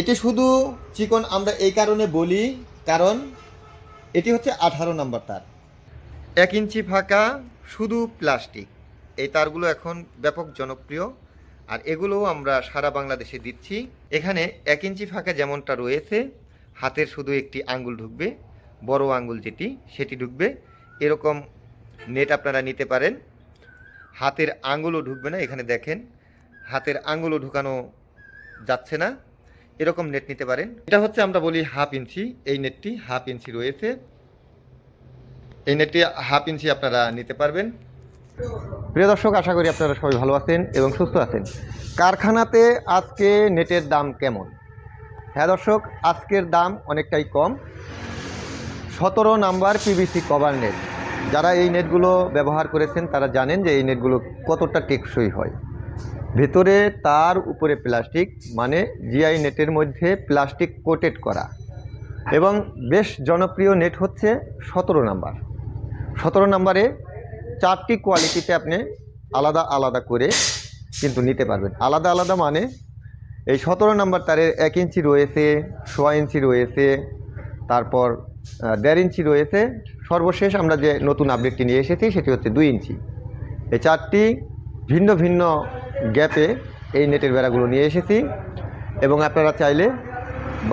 এটি শুধু চিকন আমরা এই কারণে বলি, কারণ এটি হচ্ছে আঠারো নম্বর তার। এক ইঞ্চি ফাঁকা, শুধু প্লাস্টিক। এই তারগুলো এখন ব্যাপক জনপ্রিয়, আর এগুলোও আমরা সারা বাংলাদেশে দিচ্ছি। এখানে এক ইঞ্চি ফাঁকা যেমনটা রয়েছে, হাতের শুধু একটি আঙ্গুল ঢুকবে, বড় আঙ্গুল যেটি, সেটি ঢুকবে। এরকম নেট আপনারা নিতে পারেন। হাতের আঙ্গুলও ঢুকবে না, এখানে দেখেন। হাতের আঙ্গুলও ঢুকানো যাচ্ছে না। এরকম নেট নিতে পারেন। এটা হচ্ছে আমরা বলি হাফ ইঞ্চি। এই নেটটি হাফ ইঞ্চি রয়েছে। এই নেটটি হাফ ইঞ্চি আপনারা নিতে পারবেন। প্রিয় দর্শক, আশা করি আপনারা সবাই ভালো আছেন এবং সুস্থ আছেন। কারখানাতে আজকে নেটের দাম কেমন? হ্যাঁ দর্শক, আজকের দাম অনেকটাই কম। সতেরো নাম্বার পিভিসি কভার নেট যারা এই নেটগুলো ব্যবহার করেছেন, তারা জানেন যে এই নেটগুলো কতটা টেকসই হয়। ভেতরে তার উপরে প্লাস্টিক মানে জিআই নেটের মধ্যে প্লাস্টিক কোটেড করা। এবং বেশ জনপ্রিয় নেট হচ্ছে সতেরো নাম্বার। সতেরো নাম্বারে চারটি কোয়ালিটিতে আপনি আলাদা আলাদা করে কিন্তু নিতে পারবেন। আলাদা আলাদা মানে এই সতেরো নাম্বার তারের এক ইঞ্চি রয়েছে, সোয়া ইঞ্চি রয়েছে, তারপর দেড় ইঞ্চি রয়েছে। সর্বশেষ আমরা যে নতুন আপডেটটি নিয়ে এসেছি সেটি হচ্ছে দুই ইঞ্চি। এই চারটি ভিন্ন ভিন্ন গ্যাপে এই নেটের বেড়াগুলো নিয়ে এসেছি এবং আপনারা চাইলে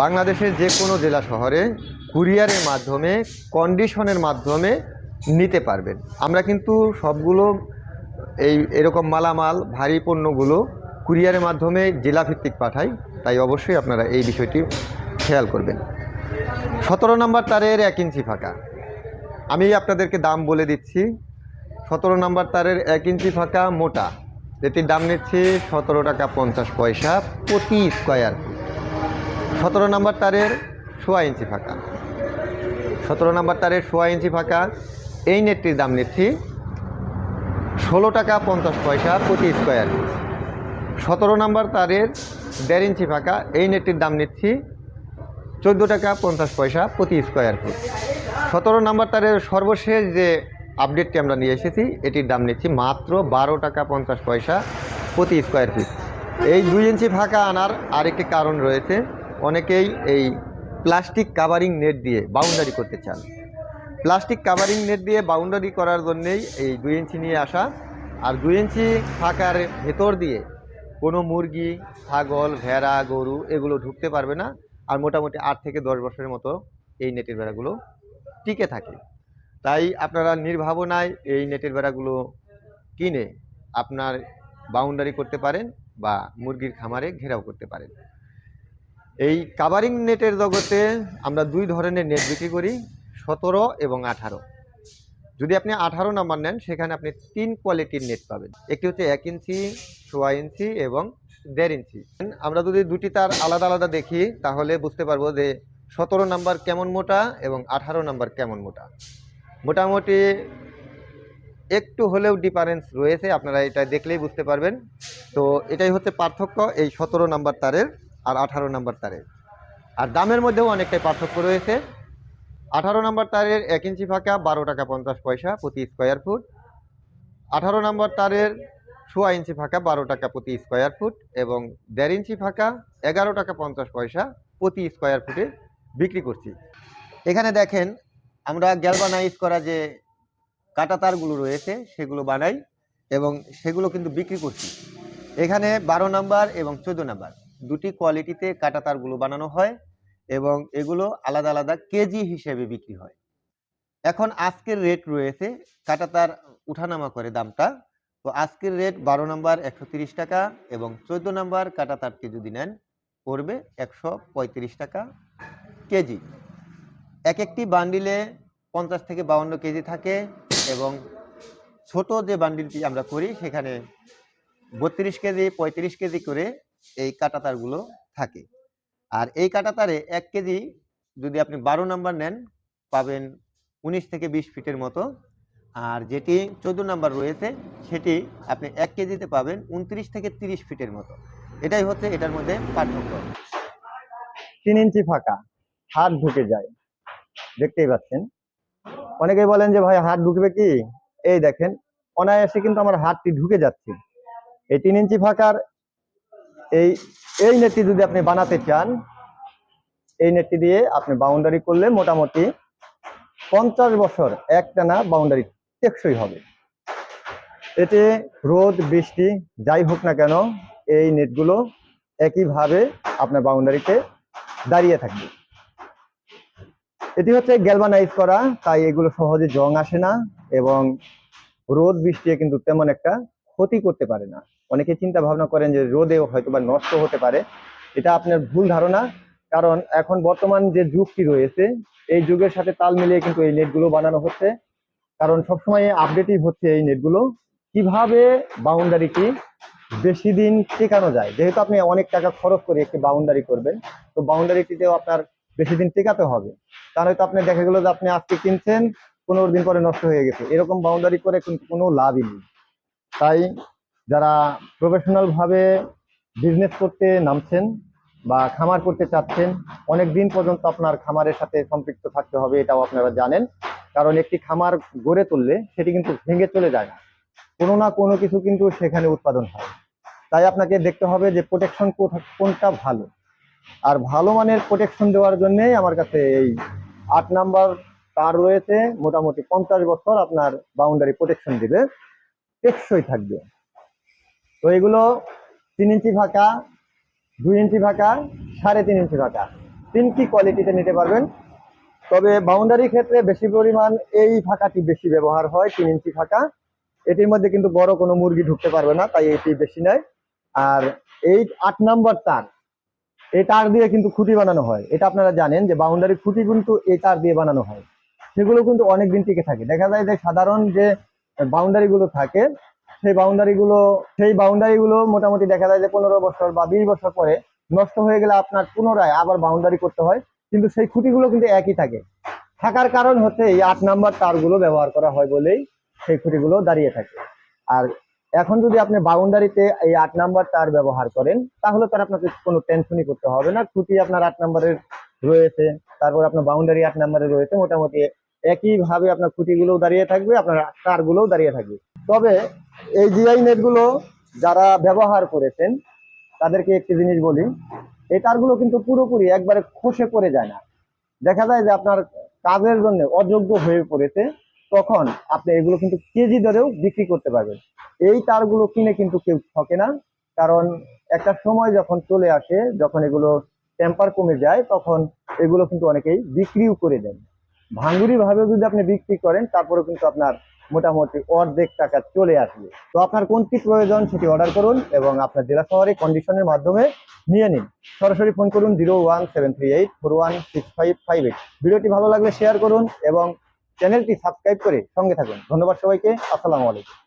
বাংলাদেশের যে কোনো জেলা শহরে কুরিয়ারের মাধ্যমে, কন্ডিশনের মাধ্যমে নিতে পারবেন। আমরা কিন্তু সবগুলো এই এরকম মালামাল, ভারী পণ্যগুলো কুরিয়ারের মাধ্যমে জেলাভিত্তিক পাঠাই, তাই অবশ্যই আপনারা এই বিষয়টি খেয়াল করবেন। সতেরো নম্বর তারের এক ইঞ্চি ফাঁকা। আমি আপনাদেরকে দাম বলে দিচ্ছি। সতেরো নম্বর তারের এক ইঞ্চি ফাঁকা মোটা। এটির দাম নিচ্ছি সতেরো টাকা পঞ্চাশ পয়সা প্রতি স্কোয়ার সতেরো নম্বর তারের সোয়া ইঞ্চি ফাঁকা। সতেরো নম্বর তারের সোয়া ইঞ্চি ফাঁকা, এই নেটটির দাম নিচ্ছি ষোলো টাকা পঞ্চাশ পয়সা প্রতি স্কোয়ার সতেরো নম্বর তারের দেড় ইঞ্চি ফাঁকা, এই নেটটির দাম নিচ্ছি চোদ্দ টাকা পঞ্চাশ পয়সা প্রতি স্কোয়ার ফুট। সতেরো নাম্বার তারের সর্বশেষ যে আপডেটটি আমরা নিয়ে এসেছি। এটির দাম নিচ্ছি মাত্র বারো টাকা পঞ্চাশ পয়সা প্রতি স্কোয়ার ফিট এই দুই ইঞ্চি ফাঁকা আনার আরেকটি কারণ রয়েছে। অনেকেই এই প্লাস্টিক কাভারিং নেট দিয়ে বাউন্ডারি করতে চান। প্লাস্টিক কাভারিং নেট দিয়ে বাউন্ডারি করার জন্যেই এই দুই ইঞ্চি নিয়ে আসা। আর দুই ইঞ্চি ফাঁকার ভেতর দিয়ে কোনো মুরগি, ছাগল, ভেড়া, গরু এগুলো ঢুকতে পারবে না। আর মোটামুটি আট থেকে দশ বছরের মতো এই নেটের বেড়াগুলো টিকে থাকে। তাই আপনারা নির্ভাবনায় এই নেটের বেড়াগুলো কিনে আপনার বাউন্ডারি করতে পারেন বা মুরগির খামারে ঘেরাও করতে পারেন। এই কাভারিং নেটের জগতে আমরা দুই ধরনের নেট বিক্রি করি, সতেরো এবং আঠারো। যদি আপনি আঠারো নাম্বার নেন, সেখানে আপনি তিন কোয়ালিটির নেট পাবেন। একটি হচ্ছে এক ইঞ্চি, সোয়া ইঞ্চি এবং দেড় ইঞ্চি। আমরা যদি দুটি তার আলাদা আলাদা দেখি, তাহলে বুঝতে পারব যে সতেরো নাম্বার কেমন মোটা এবং আঠারো নাম্বার কেমন মোটা। মোটামুটি একটু হলেও ডিফারেন্স রয়েছে, আপনারা এটা দেখলেই বুঝতে পারবেন। তো এটাই হচ্ছে পার্থক্য, এই সতেরো নাম্বার তারের আর আঠারো নাম্বার তারের। আর দামের মধ্যেও অনেকটাই পার্থক্য রয়েছে। আঠারো নাম্বার তারের এক ইঞ্চি ফাঁকা, বারো টাকা পঞ্চাশ পয়সা প্রতি স্কোয়ার ফুট আঠারো নাম্বার তারের সোয়া ইঞ্চি ফাঁকা, বারো টাকা প্রতি স্কোয়ার ফুট এবং দেড় ইঞ্চি ফাঁকা, এগারো টাকা পঞ্চাশ পয়সা প্রতি স্কোয়ার ফুটে বিক্রি করছি। এখানে দেখেন আমরা গ্যালভানাইজ করা যে কাটা তারগুলো রয়েছে, সেগুলো বানাই এবং সেগুলো কিন্তু বিক্রি করছি। এখানে বারো নাম্বার এবং চোদ্দ নাম্বার দুটি কোয়ালিটিতে কাটা তারগুলো বানানো হয় এবং এগুলো আলাদা আলাদা কেজি হিসেবে বিক্রি হয়। এখন আজকের রেট রয়েছে কাটা তার উঠানামা করে দামটা। তো আজকের রেট বারো নাম্বার একশো টাকা এবং চোদ্দ নাম্বার কাটা তারটি যদি নেন, পড়বে একশো পঁয়ত্রিশ টাকা কেজি। এক একটি বান্ডিলে পঞ্চাশ থেকে বাউন্ন কেজি থাকে এবং ছোট যে বান্ডিলটি আমরা করি, সেখানে বত্রিশ কেজি, পঁয়ত্রিশ কেজি করে এই কাটাতারগুলো থাকে। আর এই কাটাতারে এক কেজি যদি আপনি বারো নাম্বার নেন, পাবেন উনিশ থেকে বিশ ফিটের মতো। আর যেটি চোদ্দ নাম্বার রয়েছে, সেটি আপনি এক কেজিতে পাবেন উনত্রিশ থেকে তিরিশ ফিটের মতো। এটাই হচ্ছে এটার মধ্যে পার্থক্য। তিন ইঞ্চি ফাঁকা, হাত ঢুকে যায়। দেখতেই পাচ্ছেন। অনেকেই বলেন যে, ভাই, হাত ঢুকবে কি? এই দেখেন, অনায়াসে কিন্তু আমার হাতটি ঢুকে যাচ্ছে। এই তিন ইঞ্চি ফাঁকার এই এই নেটটি যদি আপনি বানাতে চান, এই নেটটি দিয়ে আপনি বাউন্ডারি করলে মোটামুটি পঞ্চাশ বছর একটানা বাউন্ডারি টেকসই হবে। এতে রোদ, বৃষ্টি, যাই হোক না কেন, এই নেটগুলো একইভাবে আপনার বাউন্ডারিতে দাঁড়িয়ে থাকবে। এটি হচ্ছে গ্যালভানাইজ করা, তাই এগুলো সহজে জং আসে না এবং রোদ বৃষ্টি কিন্তু তেমন একটা ক্ষতি করতে পারে না। অনেকে চিন্তা ভাবনা করেন যে রোদে হয়তো বা নষ্ট হতে পারে। এটা আপনার ভুল ধারণা, কারণ এখন বর্তমান যে যুগটি রয়েছে, এই যুগের সাথে তাল মিলিয়ে কিন্তু এই নেটগুলো বানানো হচ্ছে। কারণ সবসময় আপডেটই হচ্ছে এই নেটগুলো। কীভাবে বাউন্ডারিটি বেশি দিন টেকানো যায়? যেহেতু আপনি অনেক টাকা খরচ করে একটি বাউন্ডারি করবেন, তো বাউন্ডারিটিতেও আপনার বেশি দিন টেকাতে হবে। তাহলে তো আপনি দেখা গেলো যে আপনি আজকে কিনছেন, পনেরো দিন পরে নষ্ট হয়ে গেছে। এরকম বাউন্ডারি করে কোনো লাভই নেই। তাই যারা প্রফেশনাল ভাবে বিজনেস করতে নামছেন বা খামার করতে চাচ্ছেন, অনেক দিন পর্যন্ত আপনার খামারের সাথে সম্পৃক্ত থাকতে হবে, এটাও আপনারা জানেন। কারণ একটি খামার গড়ে তুললে সেটি কিন্তু ভেঙে চলে যায় না। কোনো না কোনো কিছু কিন্তু সেখানে উৎপাদন হয়। তাই আপনাকে দেখতে হবে যে প্রোটেকশন কোনটা ভালো। আর ভালো মানের প্রোটেকশন দেওয়ার জন্যই আমার কাছে এই আট নাম্বার তার রয়েছে, মোটামুটি পঞ্চাশ বছর আপনার বাউন্ডারি প্রোটেকশন দিবে, টেকসই থাকবে। তো এগুলো তিন ইঞ্চি ফাঁকা, দুই ইঞ্চি ফাঁকা, সাড়ে তিন ইঞ্চি ফাঁকা। তিনটি কোয়ালিটিতে নিতে পারবেন? তবে বাউন্ডারি ক্ষেত্রে বেশি পরিমাণ এই ফাঁকাটি বেশি ব্যবহার হয়, তিন ইঞ্চি ফাঁকা। এটির মধ্যে কিন্তু বড় কোনো মুরগি ঢুকতে পারবে না, তাই এটি বেশি নেয়। আর এই আট নাম্বার তার এই তার দিয়ে কিন্তু খুঁটি বানানো হয়। এটা আপনারা জানেন যে বাউন্ডারি খুঁটি কিন্তু এই তার দিয়ে বানানো হয়। সেগুলো কিন্তু অনেক দিন টিকে থাকে। দেখা যায় যে সাধারণ যে বাউন্ডারি গুলো থাকে, সেই বাউন্ডারি গুলো সেই বাউন্ডারি গুলো মোটামুটি দেখা যায় যে পনেরো বছর বা বিশ বছর পরে নষ্ট হয়ে গেলে আপনার পুনরায় আবার বাউন্ডারি করতে হয়। কিন্তু সেই খুঁটিগুলো কিন্তু একই থাকে। থাকার কারণ হচ্ছে এই আট নাম্বার তারগুলো ব্যবহার করা হয় বলেই সেই খুঁটিগুলো দাঁড়িয়ে থাকে। আর এখন যদি আপনি বাউন্ডারিতে এই আট নাম্বার তার ব্যবহার করেন, তাহলে তার আপনাকে কোনো টেনশনই করতে হবে না। খুঁটি আপনার আট নাম্বারের রয়েছে, তারপর আপনার বাউন্ডারি আট নাম্বারে রয়েছে, মোটামুটি একইভাবে আপনার খুঁটিগুলোও দাঁড়িয়ে থাকবে, আপনার তারগুলোও দাঁড়িয়ে থাকবে। তবে এই জিআই নেটগুলো যারা ব্যবহার করেছেন, তাদেরকে একটি জিনিস বলি, এই তারগুলো কিন্তু পুরোপুরি একবারে খসে পড়ে যায় না। দেখা যায় যে আপনার কাজের জন্য অযোগ্য হয়ে পড়েছে তখন আপনি এগুলো কিন্তু কেজি দরেও বিক্রি করতে পারবেন। এই তারগুলো কিনে কিন্তু কেউ ঠকে না, কারণ একটা সময় যখন চলে আসে, যখন এগুলো টেম্পার কমে যায়, তখন এগুলো কিন্তু অনেকেই বিক্রিও করে দেন। ভাঙ্গুরি ভাবে যদি আপনি বিক্রি করেন, তারপরে কিন্তু আপনার মোটামুটি অর্ধেক টাকা চলে আসবে। তো আপনার কোনটি প্রয়োজন সেটি অর্ডার করুন এবং আপনার জেলা শহরে কন্ডিশনের মাধ্যমে নিয়ে নিন। সরাসরি ফোন করুন zero one seven three eight four one six five five eight. ভিডিওটি ভালো লাগলে শেয়ার করুন এবং চ্যানেলটি সাবস্ক্রাইব করে সঙ্গে থাকুন। ধন্যবাদ সবাইকে। আসসালামু আলাইকুম।